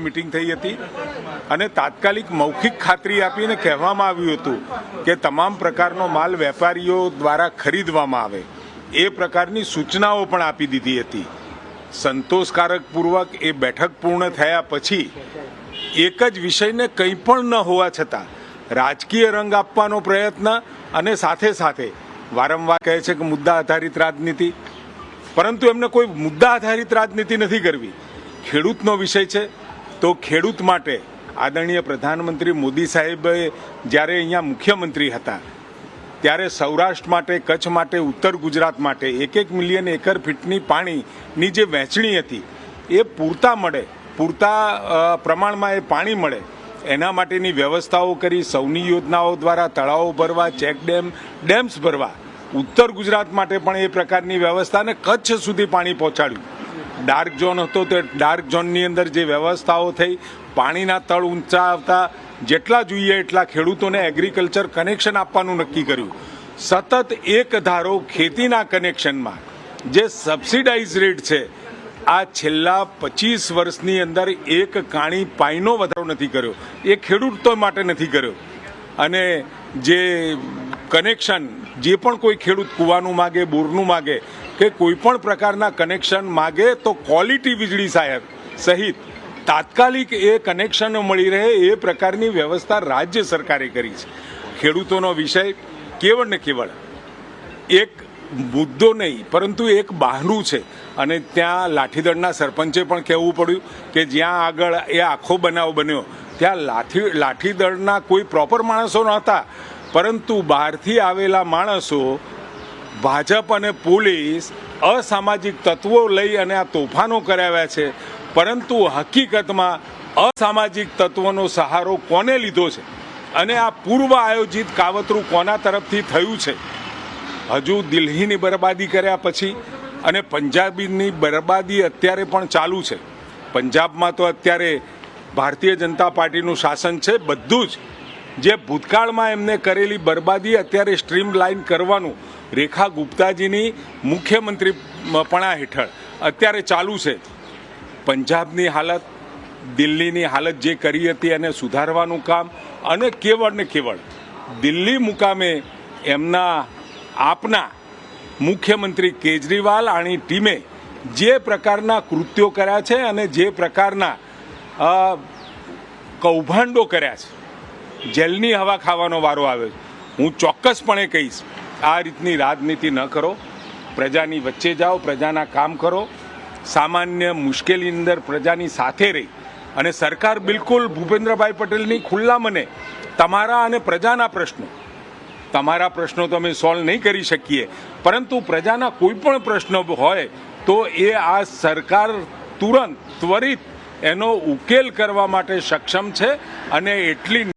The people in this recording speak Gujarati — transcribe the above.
મિટિંગ થઈ હતી અને તાત્કાલિક મૌખિક ખાતરી આપીને કહેવામાં આવ્યું હતું કે તમામ પ્રકારનો માલ વેપારીઓ દ્વારા ખરીદવામાં આવે. એ પ્રકારની સૂચનાઓ પણ આપી દીધી હતી. સંતોષકારક પૂર્વક એ બેઠક પૂર્ણ થયા પછી એક જ વિષયને કંઈ પણ ન હોવા છતાં રાજકીય રંગ આપવાનો પ્રયત્ન અને સાથે સાથે વારંવાર કહે છે કે મુદ્દા આધારિત રાજનીતિ. પરંતુ એમને કોઈ મુદ્દા આધારિત રાજનીતિ નથી કરવી. ખેડૂતનો વિષય છે. તો ખેડૂત માટે આદરણીય પ્રધાનમંત્રી મોદી સાહેબે જ્યારે અહીંયા મુખ્યમંત્રી હતા, ત્યારે સૌરાષ્ટ્ર માટે, કચ્છ માટે, ઉત્તર ગુજરાત માટે એક એક મિલિયન એકર ફીટની પાણીની જે વહેંચણી હતી, એ પૂરતા મળે, પૂરતા પ્રમાણમાં એ પાણી મળે, એના માટેની વ્યવસ્થાઓ કરી, સૌની યોજનાઓ દ્વારા તળાવો ભરવા, ચેક ડેમ, ડેમ્સ ભરવા, ઉત્તર ગુજરાત માટે પણ એ પ્રકારની વ્યવસ્થાને કચ્છ સુધી પાણી પહોંચાડ્યું. ડાર્ક ઝોન હતો તે ડાર્ક ઝોનની અંદર જે વ્યવસ્થાઓ થઈ, પાણીના તળ ઊંચા આવતા, જેટલા જોઈએ એટલા ખેડૂતોને એગ્રીકલ્ચર કનેક્શન આપવાનું નક્કી કર્યું. સતત એક ધારો ખેતીના કનેક્શનમાં જે સબસિડાઇઝ રેટ છે, આ છેલ્લા પચીસ વર્ષની અંદર એક કાણી પાઈનો વધારો નથી કર્યો. એ ખેડૂતો માટે નથી કર્યો. અને જે કનેક્શન જે પણ કોઈ ખેડૂત કૂવાનું માગે, બોરનું માગે, કે કોઈ પણ પ્રકારના કનેક્શન માગે, તો ક્વોલિટી વીજળી સાહેબ સહિત તાત્કાલિક એ કનેક્શનો મળી રહે એ પ્રકારની વ્યવસ્થા રાજ્ય સરકારે કરી છે. ખેડૂતોનો વિષય કેવળ ને કેવળ એક મુદ્દો નહીં, પરંતુ એક બહાનું છે. અને ત્યાં લાઠીદળના સરપંચે પણ કહેવું પડ્યું કે જ્યાં આગળ એ આખો બનાવ બન્યો, ત્યાં લાઠી, લાઠીદળના કોઈ પ્રોપર માણસો નહોતા. પરંતુ બહારથી આવેલા માણસો ભાજપ અને પોલીસ અસામાજિક તત્વો લઈ અને આ તોફાનો કરાવ્યા છે. પરંતુ હકીકતમાં અસામાજિક તત્વોનો સહારો કોને લીધો છે? અને આ પૂર્વ આયોજિત કાવતરું કોના તરફથી થયું છે? હજુ દિલ્હીની બરબાદી કર્યા પછી અને પંજાબીની બરબાદી અત્યારે પણ ચાલુ છે. પંજાબમાં તો અત્યારે ભારતીય જનતા પાર્ટીનું શાસન છે, બધું જ. જે ભૂતકાળમાં એમને કરેલી બરબાદી અત્યારે સ્ટ્રીમ લાઇન કરવાનું રેખા ગુપ્તાજીની મુખ્યમંત્રી પણા હેઠળ અત્યારે ચાલુ છે. પંજાબની હાલત, દિલ્હીની હાલત જે કરી હતી એને સુધારવાનું કામ અને કેવળ ને કેવળ દિલ્હી મુકામે એમના આપના મુખ્યમંત્રી કેજરીવાલ આની ટીમે જે પ્રકારના કૃત્યો કર્યા છે અને જે પ્રકારના કૌભાંડો કર્યા છે. જેલની હવા ખાવાનો વારો આવ્યો છે. હું ચોક્કસપણે કહીશ, આ રીતની રાજનીતિ ન કરો. પ્રજાની વચ્ચે જાઓ, પ્રજાના કામ કરો. સામાન્ય મુશ્કેલી અંદર પ્રજાની સાથે રહી. અને સરકાર બિલકુલ ભૂપેન્દ્રભાઈ પટેલની ખુલ્લા મને તમારા અને પ્રજાના પ્રશ્નો. તમારા પ્રશ્નો તો અમે સોલ્વ નહીં કરી શકીએ. પરંતુ પ્રજાના કોઈ પણ પ્રશ્નો હોય તો એ આ સરકાર તુરંત, ત્વરિત એનો ઉકેલ કરવા માટે સક્ષમ છે. અને એટલી